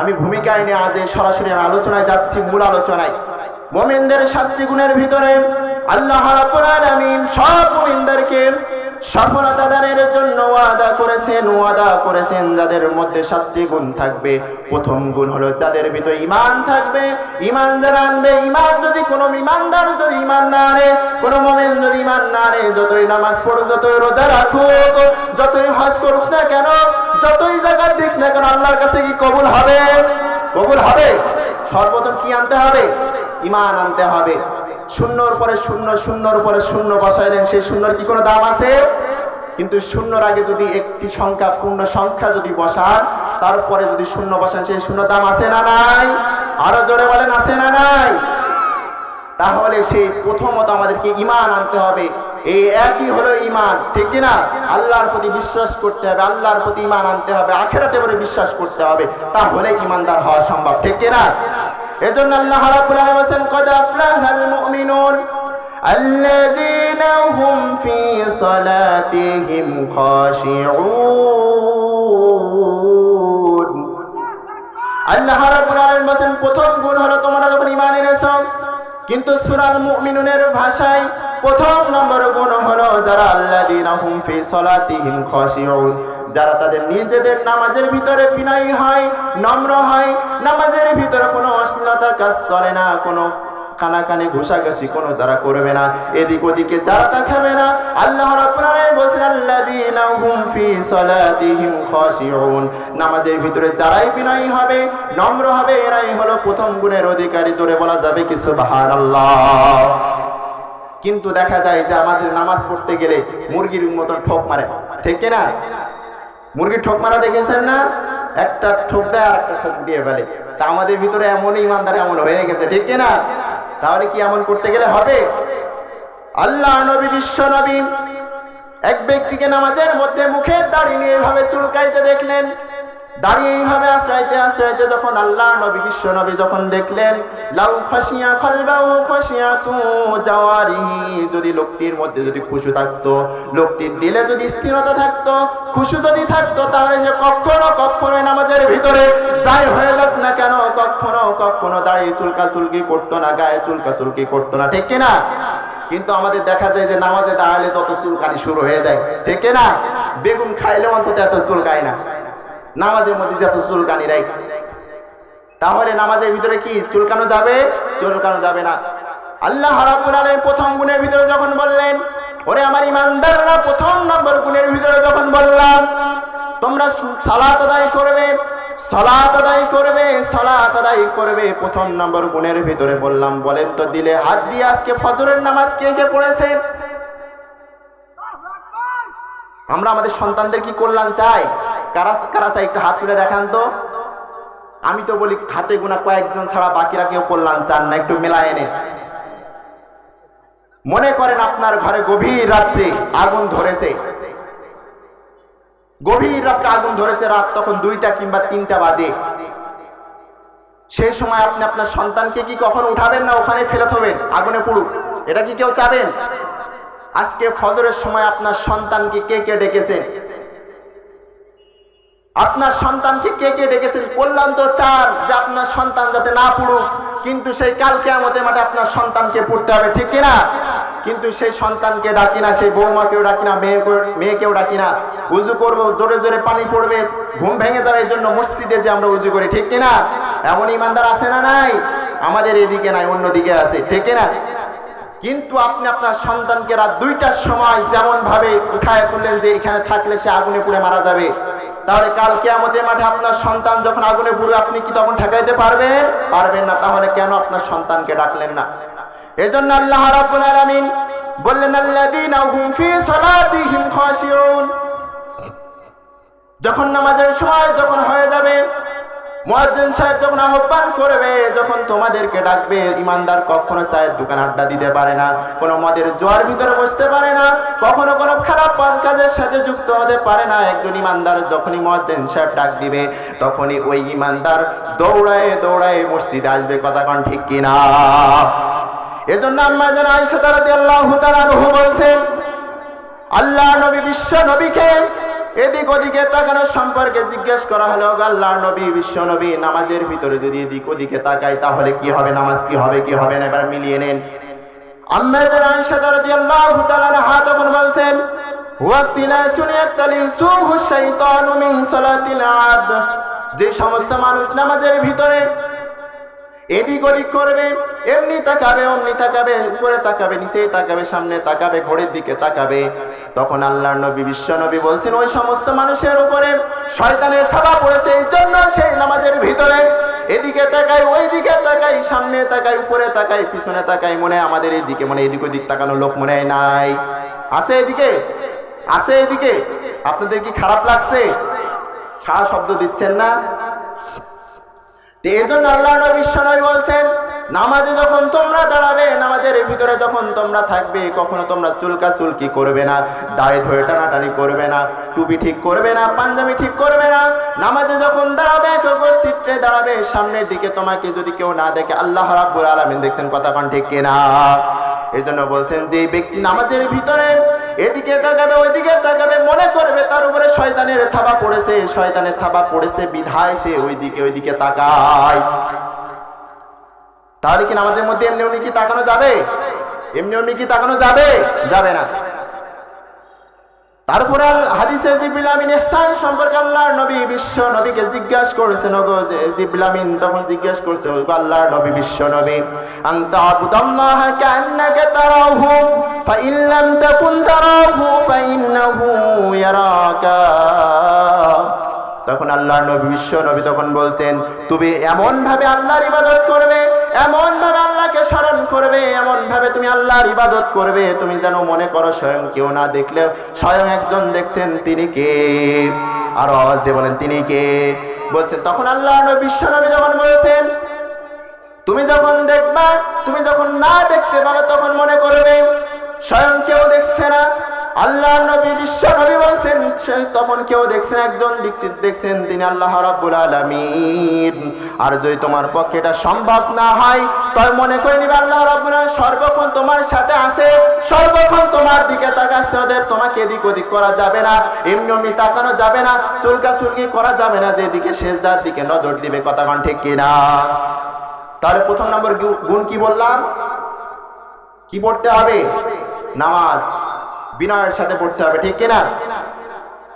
আমি ভূমিকায় নিয়ে আজ সরাসরি আলোচনায় যাচ্ছি, মূল আলোচনায়। মোমেনদের সাতটি গুণের ভিতরে আল্লাহ সব মোমেনদেরকে সফলতা দানের জন্য ওয়াদা করেছেন ওয়াদা করেছেন যাদের মধ্যে সাতটি গুণ থাকবে। প্রথম গুণ হলো যাদের ভিতরে ইমান থাকবে ইমান যারা আনবে ইমান যদি কোনো ইমানদার যদি ইমান না আনে, কোনো মোমেন যদি ইমান না আনে, যতই নামাজ পড়ুক, যতই রোজা রাখুক, যতই হজ করুক না কেন, যতই জায়গার দিক না কেন, আল্লাহর কাছে কি কবুল হবে? কবুল হবে। সর্বপ্রথম কি আনতে হবে? ইমান আনতে হবে। শূন্যর পরে শূন্য, শূন্যর পরে শূন্য বসাইলেন সেই শূন্যর কি কোনো দাম আছে? কিন্তু শূন্যর আগে যদি একটি সংখ্যা, পূর্ণ সংখ্যা যদি বসান, তারপরে যদি শূন্য বসান, সেই শূন্য দাম আছে না নাই? আরও জোরে বলেন, আছে না নাই? তাহলে সেই প্রথমত আমাদেরকে ইমান আনতে হবে। এই একই হলো ইমান ঠিক কিনা আল্লাহর প্রতি বিশ্বাস করতে হবে, আল্লাহর প্রতি ইমান আনতে হবে, আখেরাতে বলে বিশ্বাস করতে হবে। তাহলে ইমানদার হওয়া সম্ভব, ঠিক কিনা এজন্য আল্লাহ الذين هم في صلاتهم خاشعون আল্লাহ রাব্বুল আলামিন বলেন প্রথম গুণ হলো তোমরা যখন ঈমান এনেছো কিন্তু সূরাল মুমিনুনের ভাষায় প্রথম নম্বর গুণ হলো যারা আল্লাযীনা হুম ফি সালাতিহিম খাশিউন যারা তাদের নিজেদের নামাজের ভিতরে বিনয়ী হয় নম্র হয় নামাজের ভিতরে কোনো অশ্লীলতার কাজ চলে না কোনো কানাকানি ঘুষাঘুষি কোনো যারা করবে না, এদিক ওদিকে যারা দেখাবে না, আল্লাহ নামাজের ভিতরে যারাই বিনয়ী হবে, নম্র হবে, এরাই হলো প্রথম গুণের অধিকারী। জোরে বলা যাবে কি সুবহানাল্লাহ? কিন্তু দেখা যায় যে আমাদের নামাজ পড়তে গেলে মুরগির মতন ঠোক মারে। ঠিক না মুরগির ঠোক মারা দেখেছেন না? একটা ঠোক দেয় আর একটা ঠোক দিয়ে ফেলে। তা আমাদের ভিতরে এমন ইমানদার এমন হয়ে গেছে, ঠিক না তাহলে কি এমন করতে গেলে হবে? আল্লাহ নবী, বিশ্ব নবী এক ব্যক্তিকে নামাজের মধ্যে মুখে দাঁড়িয়ে এভাবে চুলকাইতে দেখলেন। দাঁড়িয়ে এইভাবে যখন আল্লাহ নবী, বিশ্ব নবী যখন দেখলেন, লাউ ফাসিয়া খালবাউ ফাসিয়া তু যদি লোকটির মধ্যে যদি খুশু থাকতো, লোকটির দিলে যদি স্থিরতা থাকতো, খুশু যদি থাকতো, তাহলে সে কখনো কখনো নামাজের ভিতরে যাই হয়ে যাক না কেন? কখনো কখনো দাঁড়িয়ে চুলকা চুলকি করতো না, গায়ে চুলকা চুলকি করতো না, ঠিক না কিন্তু আমাদের দেখা যায় যে নামাজে দাঁড়ালে তত চুলকানি শুরু হয়ে যায়, ঠিক না বেগুন খাইলে অন্তত এত চুলকায় না। নামাজের মধ্যে যত চুলকানি দেয়। তাহলে নামাজের ভিতরে কি চুলকানো যাবে? চুলকানো যাবে না। আল্লাহ রাব্বুল আলামিন প্রথম গুণের ভিতরে যখন বললেন ওরে আমার ইমানদাররা প্রথম নম্বর গুণের ভিতরে যখন বললাম তোমরা সালাত আদায় করবে সালাত আদায় করবে সালাত আদায় করবে। প্রথম নম্বর গুণের ভিতরে বললাম বলেন তো দিলে হাত দিয়ে আজকে ফজরের নামাজ কে কে পড়েছেন? আমরা আমাদের সন্তানদের কি কল্যাণ চাই? কারা কারা একটু হাত তুলে দেখান তো। আমি তো বলি, হাতে গোনা কয়েকজন ছাড়া বাকিরা কেউ কল্যাণ চান না, একটু মেলায় এনে। মনে করেন আপনার ঘরে গভীর রাত্রে আগুন ধরেছে। গভীর রাত্রে আগুন ধরেছে রাত তখন দুইটা কিংবা তিনটা বাজে। সেই সময় আপনি আপনার সন্তানকে কি কখন উঠাবেন না ওখানে ফেলে থবেন? আগুনে পুড়ুক। এটা কি কেউ চাবেন? আজকে ফজরের সময় আপনার সন্তানকে কে কে ডেকেছেন? আপনার সন্তানকে কে কে ডেকেছেন? কল্যাণ তো চান যে আপনার সন্তান যাতে না পড়ুক, কিন্তু সেই কালকে আমাদের মাঠে আপনার সন্তানকে পড়তে হবে, ঠিক কিনা? কিন্তু সেই সন্তানকে ডাকি না, সেই বৌমাকেও ডাকি না মেয়ে মেয়েকেও ডাকি না। উজু করব, জোরে জোরে পানি পড়বে, ঘুম ভেঙে যাবে এই জন্য মসজিদে যে আমরা উজু করি, ঠিক কিনা? এমন ইমানদার আছে না নাই? আমাদের এদিকে নাই, অন্যদিকে আছে, ঠিক কিনা? কিন্তু আপনি আপনার সন্তানকে রাত দুইটার সময় যেমন ভাবে উঠায় তুললেন যে এখানে থাকলে সে আগুনে পুড়ে মারা যাবে তাহলে কালকে আমাদের মাঠে আপনার সন্তান যখন আগুনে পুরো আপনি কি তখন ঠেকাইতে পারবেন? পারবেন না। তাহলে কেন আপনার সন্তানকে ডাকলেন না? এজন্য আল্লাহ রাব্বুল আলামিন বললেন, আল্লাযীনা হুম ফি সালাতিহিম খাশিউন। যখন নামাজের সময় যখন হয়ে যাবে মুয়াজ্জিন সাহেব যখন আহ্বান করবে, যখন তোমাদেরকে ডাকবে, ইমানদার কখনো চায়ের দোকান আড্ডা দিতে পারে না, কোনো মদের জোয়ার ভিতরে বসতে পারে না, কখনো কোনো খারাপ কাজের সাথে যুক্ত হতে পারে না। একজন ইমানদার যখনই মুয়াজ্জিন সাহেব ডাক দিবে, তখনই ওই ইমানদার দৌড়ায় দৌড়ায় মসজিদে আসবে। কথা কোন ঠিক কিনা এজন্য আম্মা যেন আয়েশা রাদিয়াল্লাহু তাআলা আনহু বলছেন, আল্লাহ নবী বিশ্ব নবীকে এদিক ওদিকে তাকানো সম্পর্কে জিজ্ঞেস করা হলো আল্লাহ নবী, বিশ্ব নবী, নামাজের ভিতরে যদি এদিক ওদিকে তাকাই তাহলে কি হবে? নামাজ কি হবে কি হবে না? এবার মিলিয়ে নেন। যে সমস্ত মানুষ নামাজের ভিতরে এদিক ওদিক করবে, এমনি তাকাবে, অমনি তাকাবে, উপরে তাকাবে, নিচে তাকাবে, সামনে তাকাবে, ঘড়ির দিকে তাকাবে। তখন আল্লাহ নবী, বিশ্ব নবী বলছেন, ওই সমস্ত মানুষের উপরে শয়তানের থাবা পড়েছে, এই জন্য সেই নামাজের ভিতরে এদিকে তাকাই ওই দিকে তাকাই সামনে তাকাই উপরে তাকাই পিছনে তাকাই মনে আমাদের এইদিকে মনে এদিক ওদিক তাকানো লোক মনে নাই। আছে এদিকে? আছে এদিকে? আপনাদের কি খারাপ লাগছে? সারা শব্দ দিচ্ছেন না? এই জন্য আল্লাহ নবী বিশ্বনবী বলছেন, নামাজে যখন তোমরা দাঁড়াবে, নামাজের ভিতরে যখন তোমরা থাকবে, কখনো তোমরা চুলকা চুলকি করবে না, দাড়ি ধরে টানাটানি করবে না, টুপি ঠিক করবে না, পাঞ্জাবি ঠিক করবে না। নামাজে যখন দাঁড়াবে কখন চিত্রে দাঁড়াবে, সামনের দিকে তোমাকে যদি কেউ না দেখে, আল্লাহ রাব্বুল আলামিন দেখছেন কথা কন ঠিক কিনা? এই জন্য বলছেন যে ব্যক্তি নামাজের ভিতরে এদিকে তাকাবে, ওইদিকে তাকাবে, মনে করবে তার উপরে শয়তানের থাবা পড়েছে, শয়তানের থাবা পড়েছে, বিধায় সে ওইদিকে ওইদিকে তাকায়। তাহলে কি নামাজের মধ্যে এমনি এমনি কি তাকানো যাবে? এমনি এমনি কি তাকানো যাবে? যাবে না। তারপর আর হাদিসে জিবিলামিন স্থান সম্পর্কে আল্লাহর নবী বিশ্ব নবীকে জিজ্ঞাসা করেছেন, ওগো, যে জিবিলামিন তখন জিজ্ঞাসা করছে, ওগো, আল্লাহর নবী বিশ্ব নবী, আনতা আবুদাল্লাহ কান্নাকা তারাহু ফাইন লাম তাকুন তারাহু, ফা ইন্নাহু ইয়ারাকা। তখন আল্লাহর নবী, বিশ্ব নবী তখন বলছেন, তুমি এমন ভাবে আল্লাহর ইবাদত করবে এমন ভাবে আল্লাহকে স্মরণ করবে এমন ভাবে তুমি আল্লাহর ইবাদত করবে। তুমি যেন মনে করো স্বয়ং কেউ না দেখলেও স্বয়ং একজন দেখছেন তিনি কে? আর আওয়াজ দিয়ে বলেন, তিনি কে? বলছেন, তখন আল্লাহ নবী, বিশ্ব নবী যখন বলেছেন, তুমি যখন দেখবা, তুমি যখন না দেখতে পাবে তখন মনে করবে, স্বয়ং কেউ দেখছে না। আল্লাহ নবী, বিশ্ব নবী বলছেন তখন কেউ দেখছেন, একজন দেখছেন দেখছেন তিনি আল্লাহ রাব্বুল আলামিন। আর যদি তোমার পক্ষে এটা সম্ভব না হয়, তবে মনে করে নিবে আল্লাহ রাব্বুল সর্বক্ষণ তোমার সাথে আছে, সর্বক্ষণ তোমার দিকে তাকাচ্ছে, ওদের তোমাকে এদিক ওদিক করা যাবে না, এমনি এমনি তাকানো যাবে না, চুলকা চুলকি করা যাবে না, যেদিকে শেষদার দিকে নজর দিবে কথাগণ ঠিক কিনা? তাহলে প্রথম নম্বর গুণ কি বললাম? কি পড়তে হবে? নামাজ। বিনয়ের সাথে পড়তে হবে, ঠিক কিনা?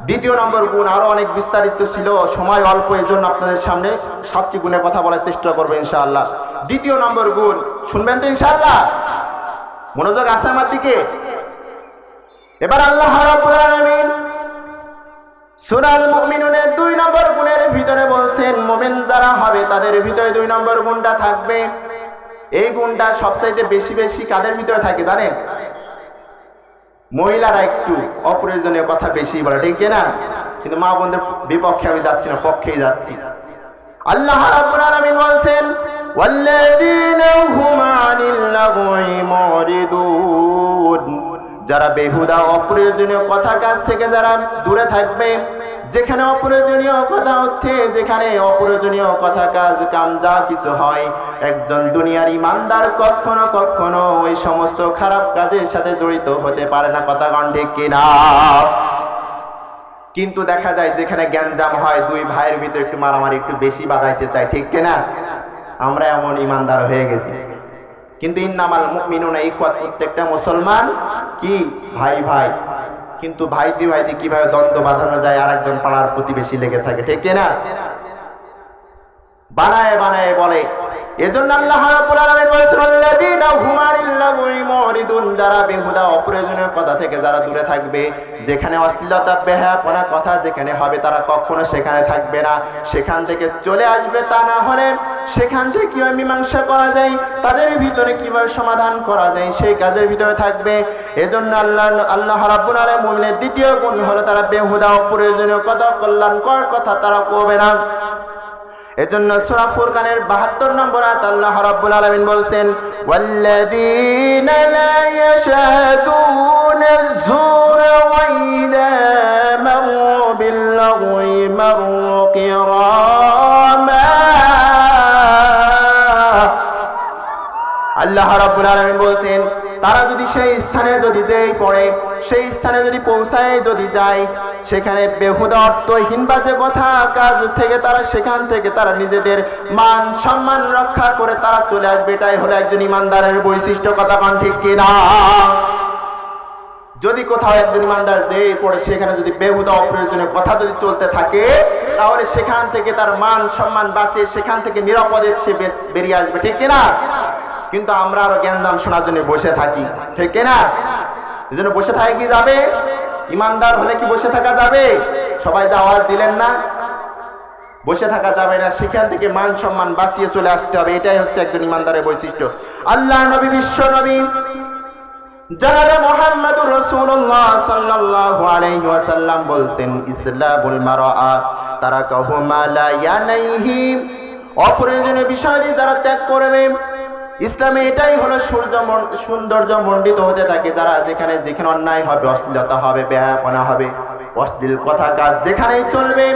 দ্বিতীয় নম্বর গুণ আরও অনেক বিস্তারিত ছিল, সময় অল্প এই জন্য আপনাদের সামনে সাতটি গুণের কথা বলার চেষ্টা করব ইনশাআল্লাহ। দ্বিতীয় নম্বর গুণ, শুনবেন তো ইনশাআল্লাহ? মনোযোগ আছে আমার দিকে? এবার আল্লাহ সুরাল মুমিনুনের দুই নম্বর গুণের ভিতরে বলছেন, মুমিন যারা হবে তাদের ভিতরে দুই নম্বর গুণটা থাকবে। এই গুণটা সবচাইতে বেশি বেশি কাদের ভিতরে থাকে জানেন? মহিলারা একটু অপ্রয়োজনীয় কথা বেশি বলে, ঠিক না কিন্তু মা বোনদের বিপক্ষে আমি যাচ্ছি না, পক্ষেই যাচ্ছি। আল্লাহ বলছেন যারা বেহুদা, অপ্রয়োজনীয় কথা কাছ থেকে যারা দূরে থাকবে যেখানে অপ্রয়োজনীয় কথা হচ্ছে, যেখানে অপ্রয়োজনীয় কথা কাজ, কাম যা কিছু হয়, একজন দুনিয়ার ইমানদার কখনো কখনো ওই সমস্ত খারাপ কাজের সাথে জড়িত হতে পারে না, কথা ঠিক কিনা? কিন্তু দেখা যায় যেখানে জ্ঞানজাম হয়, দুই ভাইয়ের ভিতরে একটু মারামারি, একটু বেশি বাধাইতে চায়, ঠিক কিনা? আমরা এমন ইমানদার হয়ে গেছি। কিন্তু ইন্নামাল মুমিনুনা ইখওয়াত, প্রত্যেকটা মুসলমান কি? ভাই ভাই। কিন্তু ভাইতে ভাইতে কীভাবে দ্বন্দ্ব বাঁধানো যায় আর একজন পাড়ার প্রতিবেশী লেগে থাকে, ঠিক না বানায় বানায় বলে সেখানে থেকে কীভাবে মীমাংসা করা যায়, তাদের ভিতরে কীভাবে সমাধান করা যায়, সেই কাজের ভিতরে থাকবে। এজন্য আল্লাহ আল্লাহ রাব্বুল আলামিন দ্বিতীয় গুণ হলো তারা বেহুদা, অপ্রয়োজনীয় কথা, কল্যাণকর কথা তারা কবে না। এজন্য সূরা ফুরকানের 72 নম্বর আয়াত আল্লাহ রাব্বুল আলামিন বলছেন, ওয়াল্লাযীনা লা ইয়াশহাদুনা আয-যুরা ওয়া ইযা মারু বিল-লাগwi মারু কিরামা। আল্লাহ রাব্বুল আলামিন বলছেন, তারা যদি সেই স্থানে যদি যেই পড়ে সেই স্থানে যদি পৌঁছায়, যদি যায়, সেখানে বেহুদা অর্থহীন বাজে কথা। কাজ থেকে তারা সেখান থেকে তারা নিজেদের মান সম্মান রক্ষা করে তারা চলে আসবে। এটাই হলো একজন ইমানদারের বৈশিষ্ট্য, কথা কান ঠিক কিনা? যদি কোথাও একজন ইমানদার যে পড়ে, সেখানে যদি বেহুদা অপ্রয়োজনীয় কথা যদি চলতে থাকে, তাহলে সেখান থেকে তার মান সম্মান বাঁচিয়ে সেখান থেকে নিরাপদে সে বেরিয়ে আসবে। ঠিক কিনা? কিন্তু আমরা আরও জ্ঞান জ্ঞানদাম শোনার জন্য বসে থাকি। ঠিক কিনা? এই জন্য বসে থাকে কি যাবে? ইমানদার হলে কি বসে থাকা যাবে? সবাই তো আওয়াজ দিলেন না। বসে থাকা যাবে না। সেখান থেকে মান সম্মান বাঁচিয়ে চলে আসতে হবে। এটাই হচ্ছে একজন ইমানদারের বৈশিষ্ট্য। আল্লাহ নবী, বিশ্ব নবী যারা ত্যাগ করবে ইসলামে এটাই হলো সূর্য সৌন্দর্য মণ্ডিত হতে থাকে। যারা যেখানে যেখানে অন্যায় হবে, অশ্লীলতা হবে, ব্যাপনা হবে, অশ্লীল কথা কাজ যেখানেই চলবে,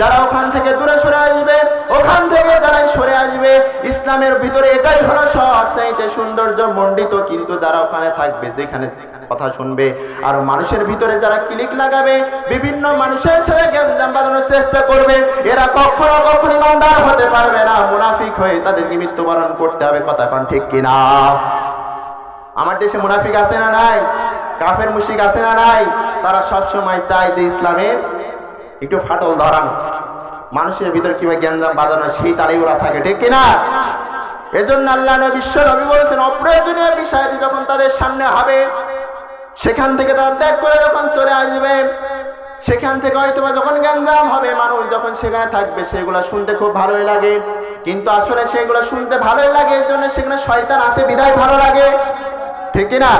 যারা ওখান থেকে দূরে সরে আসবে, ওখান থেকে যারাই সরে আসবে, ইসলামের ভিতরে এটাই হলো সবচাইতে সৌন্দর্য মণ্ডিত। কিন্তু যারা ওখানে থাকবে, যেখানে কথা শুনবে, আর মানুষের ভিতরে যারা ক্লিক লাগাবে, বিভিন্ন মানুষের সাথে গ্যাঞ্জাম বাঁধানোর চেষ্টা করবে, এরা কখনো কখনো ইমানদার হতে পারবে না, মুনাফিক হয়ে তাদেরকে মৃত্যুবরণ করতে হবে, কথা ঠিক কিনা? আমার দেশে মুনাফিক আছে না নাই? কাফের মুশিক আছে না নাই? তারা সব সময় চায় যে ইসলামের একটু ফাটল ধরানো। মানুষের ভিতর কীভাবে জ্ঞানজাম বাজানো, সেই তারাই ওরা থাকে, ঠিক কিনা? এজন্য আল্লাহ বিশ্ব নবী বলেছেন, অপ্রয়োজনীয় বিষয়টি যখন তাদের সামনে হবে, সেখান থেকে তারা ত্যাগ করে যখন চলে আসবে, সেখান থেকে হয়তো যখন জ্ঞানজাম হবে, মানুষ যখন সেখানে থাকবে, সেগুলো শুনতে খুব ভালোই লাগে। কিন্তু আসলে সেগুলো শুনতে ভালোই লাগে এর জন্য সেখানে শয়তান আছে, বিদায় ভালো লাগে। ঠিক না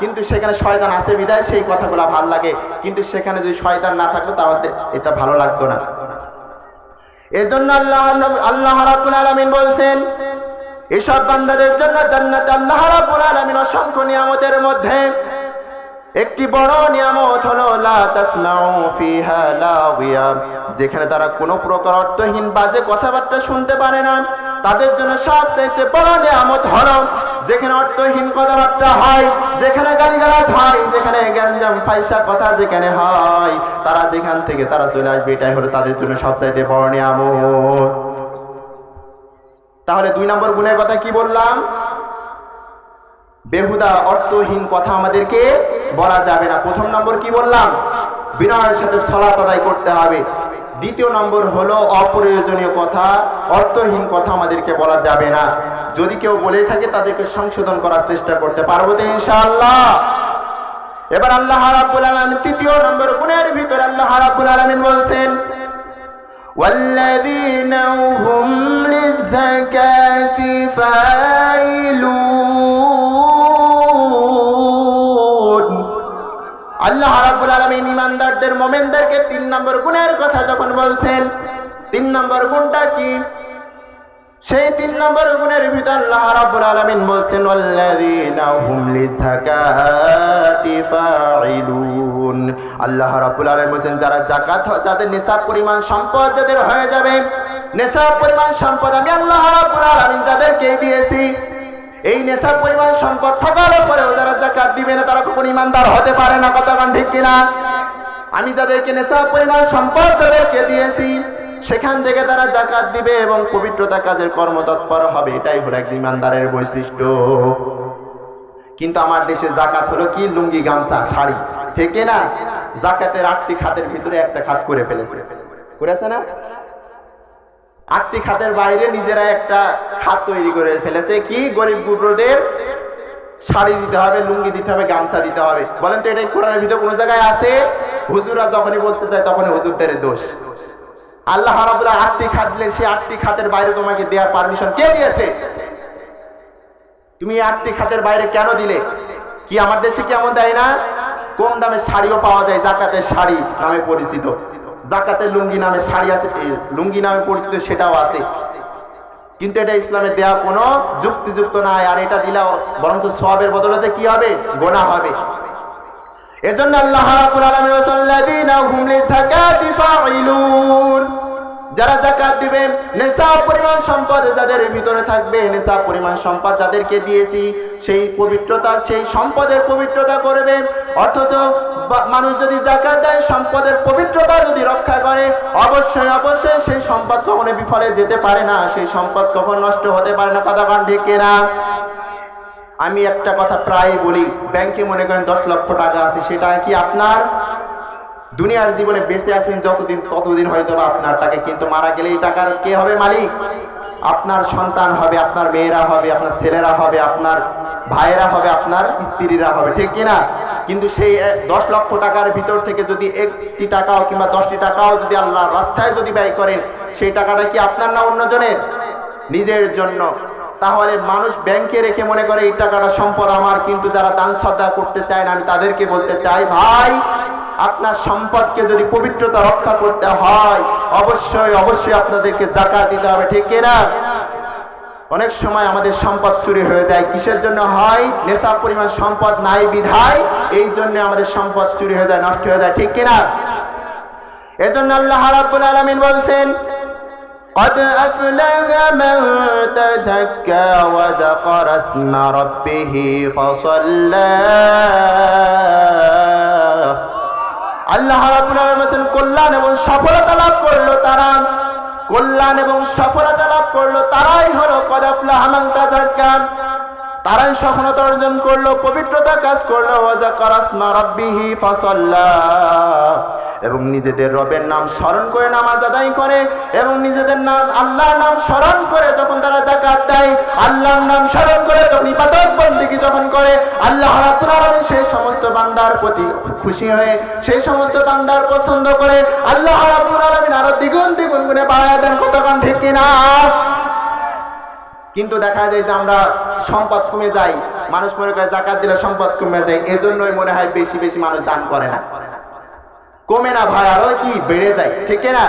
কিন্তু সেখানে শয়তান আছে, বিদায়, সেই কথাগুলো ভালো লাগে। কিন্তু সেখানে যদি শয়তান না থাকতো, তাহলে এটা ভালো লাগতো না। এজন্য আল্লাহ আল্লাহ রাব্বুল আলামিন বলছেন, এসব বান্দাদের জন্য জান্নাত আল্লাহ রাব্বুল আলামিন অসংখ্য নিয়ামতের মধ্যে। একটি বড় নিয়ামত হলো যেখানে তারা কোনো প্রকার অর্থহীন বাজে কথাবার্তা শুনতে পারে না। তাদের জন্য সবচাইতে বড় নিয়ামত হলো, যেখানে অর্থহীন কথাবার্তা হয়, যেখানে গালিগালাজ হয়, যেখানে গ্যাঞ্জাম ফাইসা কথা যেখানে হয়, তারা যেখান থেকে তারা চলে আসবে, এটাই হলো তাদের জন্য সবচাইতে বড় নিয়ামত। তাহলে দুই নম্বর গুণের কথা কি বললাম? বেহুদা অর্থহীন কথা আমাদেরকে বলা যাবে না প্রথম নম্বর কি বললাম বিনয়ের সাথে সলাত আদায় করতে হবে দ্বিতীয় নম্বর হলো অপ্রয়োজনীয় কথা অর্থহীন কথা আমাদেরকে বলা যাবে না যদি কেউ বলে থাকে তাদেরকে সংশোধন করার চেষ্টা করতে পারবো তো ইনশাআল্লাহ এবার আল্লাহ রাব্বুল আলামিন তৃতীয় নম্বর গুণের ভিতরে আল্লাহ রাব্বুল আলামিন বলছেন والذين هم للزكاة فاعلون আলামিন ইমানদারদের, মোমেনদেরকে তিন নম্বর গুণের কথা যখন বলছেন, তিন নম্বর গুণটা কি? সেই তিন নম্বর গুণের ভিতর আল্লাহ রাব্বুল আলামিন বলছেন, ওয়াল্লাযীনা হুম লিযাকাতি ফাইলুন আল্লাহ রাব্বুল আলামিন বলছেন, যারা যাকাত যাদের নিসাব পরিমাণ সম্পদ যাদের হয়ে যাবে, নিসাব পরিমাণ সম্পদ আমি আল্লাহ রাব্বুল আলামিন যাদেরকে দিয়েছি। এই নেশার পরিমাণ সম্পদ থাকার পরেও যারা জাকাত দিবে না, তারা কখন ইমানদার হতে পারে না কান ঠিক কিনা? আমি যাদেরকে নেশার পরিমাণ সম্পদ যাদেরকে দিয়েছি, সেখান থেকে তারা জাকাত দিবে এবং পবিত্রতা কাজের কর্মতৎপর হবে, এটাই হলো এক ইমানদারের বৈশিষ্ট্য। কিন্তু আমার দেশে জাকাত হলো কি? লুঙ্গি, গামছা, শাড়ি, ঠিক না জাকাতের আটটি খাতের ভিতরে একটা খাত করে ফেলেছে। করেছে না? আটটি খাতের বাইরে নিজেরা একটা খাত তৈরি করে ফেলেছে। কি? গরিব গুবরদের শাড়ি দিতে হবে, লুঙ্গি দিতে হবে, গামছা দিতে হবে। বলেন তো এটাই কোরআনের ভিতরে কোনো জায়গায় আছে? হুজুরা যখনই বলতে চায় তখনই হুজুরদের দোষ। আল্লাহ রাবুল্লাহ আটটি খাত দিলেন, সেই আটটি খাতের বাইরে তোমাকে দেওয়ার পারমিশন কে দিয়েছে? তুমি আটটি খাতের বাইরে কেন দিলে? কি আমার দেশে কেমন দেয় না? কম দামে শাড়িও পাওয়া যায়, জাকাতের শাড়ি নামে পরিচিত। জাকাতের লুঙ্গি নামে শাড়ি আছে লুঙ্গি নামে পরিচিত সেটাও আছে। কিন্তু এটা ইসলামে দেয়া কোনো যুক্তিযুক্ত নাই, আর এটা দিলা বরঞ্চ সবের বদলতে কি হবে? গোনা হবে। এজন্য আল্লাহ রাব্বুল আলামিন ওয়াসাল্লাযীনা হুম লিযাকাতি ফাইলুন যারা জাকাত দিবেন নেশা পরিমাণ সম্পদ যাদের ভিতরে থাকবে নেশা পরিমাণ সম্পদ যাদেরকে দিয়েছি, সেই পবিত্রতা, সেই সম্পদের পবিত্রতা করবে। অথচ মানুষ যদি জাকাত দেয়, সম্পদের পবিত্রতা যদি রক্ষা করে, অবশ্যই অবশ্যই সেই সম্পদ কখনো বিফলে যেতে পারে না। সেই সম্পদ কখন নষ্ট হতে পারে না, কথা কান ঠিক কিনা? আমি একটা কথা প্রায় বলি, ব্যাংকে মনে করেন দশ লক্ষ টাকা আছে, সেটা কি আপনার? দুনিয়ার জীবনে বেঁচে আছেন যতদিন, ততদিন হয়তো বা আপনার টাকা কিন্তু মারা গেলে এই টাকার কে হবে মালিক? আপনার সন্তান হবে, আপনার মেয়েরা হবে, আপনার ছেলেরা হবে, আপনার ভাইয়েরা হবে, আপনার স্ত্রীরা হবে, ঠিক কিনা কিন্তু সেই দশ লক্ষ টাকার ভিতর থেকে যদি একটি টাকাও কিংবা দশটি টাকাও যদি আল্লাহ রাস্তায় যদি ব্যয় করেন, সেই টাকাটা কি আপনার না অন্যজনের? নিজের জন্য। তাহলে মানুষ ব্যাংকে রেখে মনে করে, এই টাকাটা সম্পদ আমার, কিন্তু যারা দান শ্রদ্ধা করতে চায় না, আমি তাদেরকে বলতে চাই, ভাই আপনার সম্পদকে যদি পবিত্রতা রক্ষা করতে হয় অবশ্যই অবশ্যই আপনাদেরকে জাকাত দিতে হবে ঠিক কিনা অনেক সময় আমাদের সম্পদ চুরি হয়ে যায় কিসের জন্য হয় নেশা পরিমাণ সম্পদ নাই বিধায় এই জন্য আমাদের সম্পদ চুরি হয়ে যায় নষ্ট হয়ে যায় ঠিক কিনা এজন্য আল্লাহ রাব্বুল আলামিন বলছেন قد أفلح من تزكى وذكر اسم ربه فصلى আল্লাহ আলামিন কল্যাণ এবং সফলতা লাভ করল তারা। কল্যাণ এবং সফলতা লাভ করল তারাই হলো কদাফলা হামান তাজাক্কান। তারাই সফলতা অর্জন করল, পবিত্রতা কাজ করল এবং নিজেদের রবের নাম স্মরণ করে নামাজ আদায় করে এবং নিজেদের নাম, আল্লাহর নাম স্মরণ করে যখন তারা জাকাত দেয়, আল্লাহর নাম স্মরণ করে তখন ইবাদত বন্দেগী যখন করে, আল্লাহ রাব্বুল সেই সমস্ত বান্দার প্রতি খুশি হয়ে, সেই সমস্ত বান্দার পছন্দ করে আল্লাহ রাব্বুল আলামিন আরও দ্বিগুণ দ্বিগুণ গুণে বাড়ায় দেন। কতক্ষণ ঠিক কিনা? কিন্তু দেখা যায় যে আমরা সম্পদ কমে যাই, মানুষ মনে করে জাকাত দিলে সম্পদ কমে যায়, এজন্যই মনে হয় বেশি বেশি মানুষ দান করে না। কমে না ভাই আরও কি? বেড়ে যায়, ঠিক না?